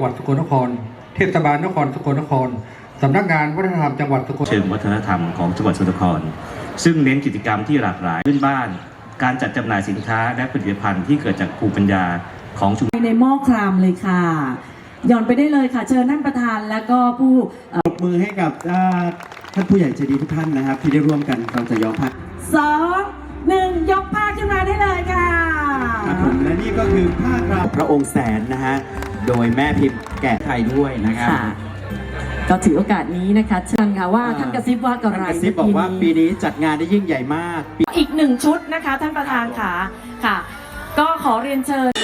งหวัดสกลนคร เทศบาลนครสกลนครสำนักงานวัฒนธรรมจังหวัดสกลเชิงวัฒนธรรมของจังหวัดสกลนคร ซึ่งเน้นกิจกรรมที่หลากหลายขึ้นบ้าน การจัดจำหน่ายสินค้าและผลิตภัณฑ์ที่เกิดจากภูมิปัญญาของชุมในหม้อครามเลยค่ะหย่อนไปได้เลยค่ะ เชิญท่านประธานแล้วก็ผู้เอ่อปรบมือให้กับอ่าท่านผู้ใหญ่ใจดีทุกท่านนะครับ ที่ได้ร่วมกันเราจะย้อมผ้าสองหนึ่งยกผ้าขึ้นมาได้เลยค่ะครับผมและนี่ก็คือผ้าคราวพระองค์แสนนะฮะ โดยแม่พิมพ์แกะไทยด้วยนะครับ ค่ะ ก็ถือโอกาสนี้นะคะเชิญค่ะว่าอ่าท่านกระซิบว่ากับท่านไรกระซิบบอกว่าปีนี้จัดงานได้ยิ่งใหญ่มาก อีกหนึ่งชุดนะคะท่านประธานค่ะค่ะ ก็ขอเรียนเชิญ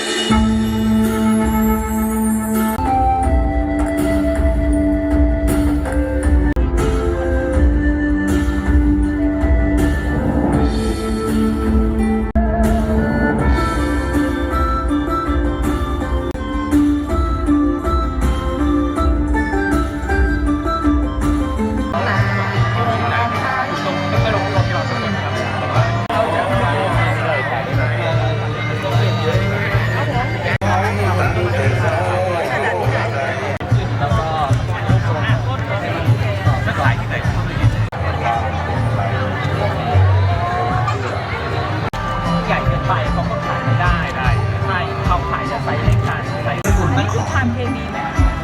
ส์มันคือทานเคมีไหม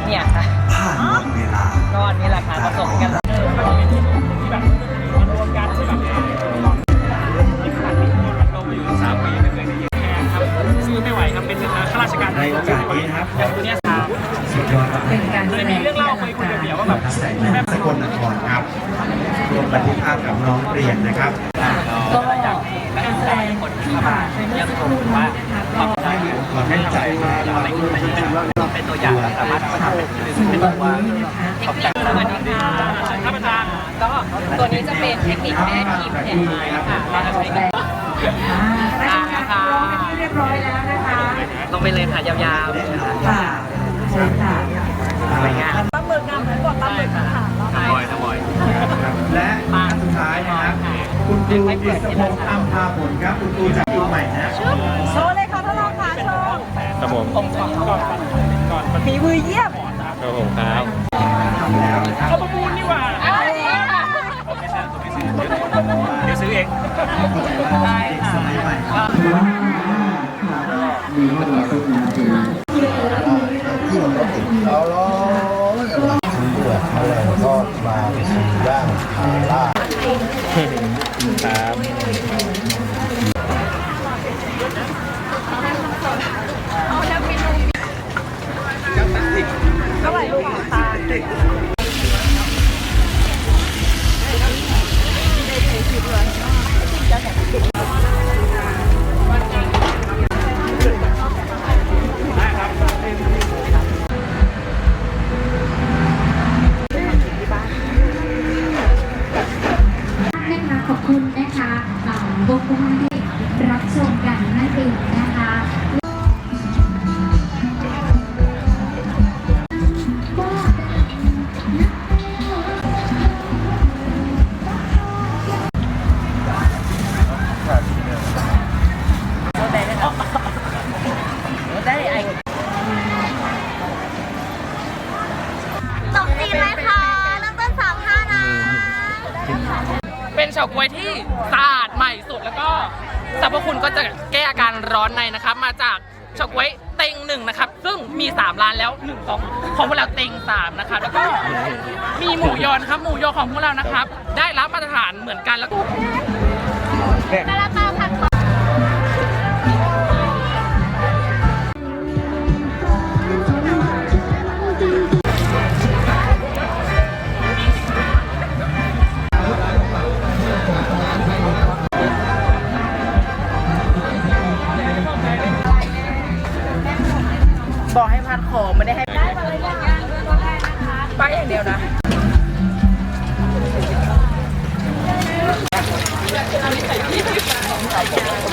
เนี่ยค่ะผ่านหมดเวลาก็อันนี้แหละค่ะผสมกันเออมันเป็นที่แสามปีไม่เคยได้ยินแพงครับซื้อไม่ไหวครับเป็นข้าราชการในโอกาสนี้นะครับอย่างตัวเนี้ยครับสุดยอดครับเป็นการแสเลยดมีงเรื่องเล่าคุยคนเดียวๆว่าแบบใส่แม่สกลนครครับรวมบันทึกภาพกับน้องเปลี่ยนนะครับก็การแสดงที่ผ่านไปเมื่อสักครู่ มันี้นะคะก็ขอให้ใจมาเราเป็นตัวอย่างสามารถทำเป็นถึงตอนนี้นะคะขอบใจสวัสดีค่ะท่านประธานก็ตัวนี้จะเป็นเทคนิคแม่พิมแผ่นไม้ค่ะเราจะใช้กันอ่าได้ค่ะร้องเป็นที่เรียบร้อยแล้วนะคะลงไปเลยค่ะยาวๆค่ะค่ะเชิญค่ะสวยงามปลาหมึกน้ำเหมือนกับปลาหมึกค่ะทบอยทบอยและท่านสุดท้ายนะครับคุณครูกฤษพงษ์อัมพาผลครับคุณครูจากปีใหม่นะโชว์เลย ครับผมตรงก่อนก่อนก่อนฝีมือเยี่ยมครับผมครับทำแล้วนะครับเขาประมูลนี่หว่าอะไรเนี่ยเดี๋ยวซื้อเองได้ค่ะสมัยใหม่ครับว้าวค่ะดีมากเลยจริงเอาล้อซื้อเดือดมาแล้วก็มาไปซื้อย่างขาล่าครับ เท่าไหร่ลูกตานะคะขอบคุณนะคะอ่าบกคุณ เป็นเฉาก๊วยที่สะอาดใหม่สุดแล้วก็สรรพคุณก็จะแก้อาการร้อนในนะครับ มาจากเฉาก๊วยเต็งหนึ่งนะครับ ซึ่งมี3ร้านแล้ว1ของของพวกเราเต็ง3นะครับแล้วก็มีหมูยอนะครับหมูยอของพวกเรานะครับ ได้รับมาตรฐานเหมือนกันแล้วก็กระเปา เดียวนะหนูพี่เล็กก็แต่งรูปให้หนูด้วยนะคะพี่ใส่ฟิลเตองสวย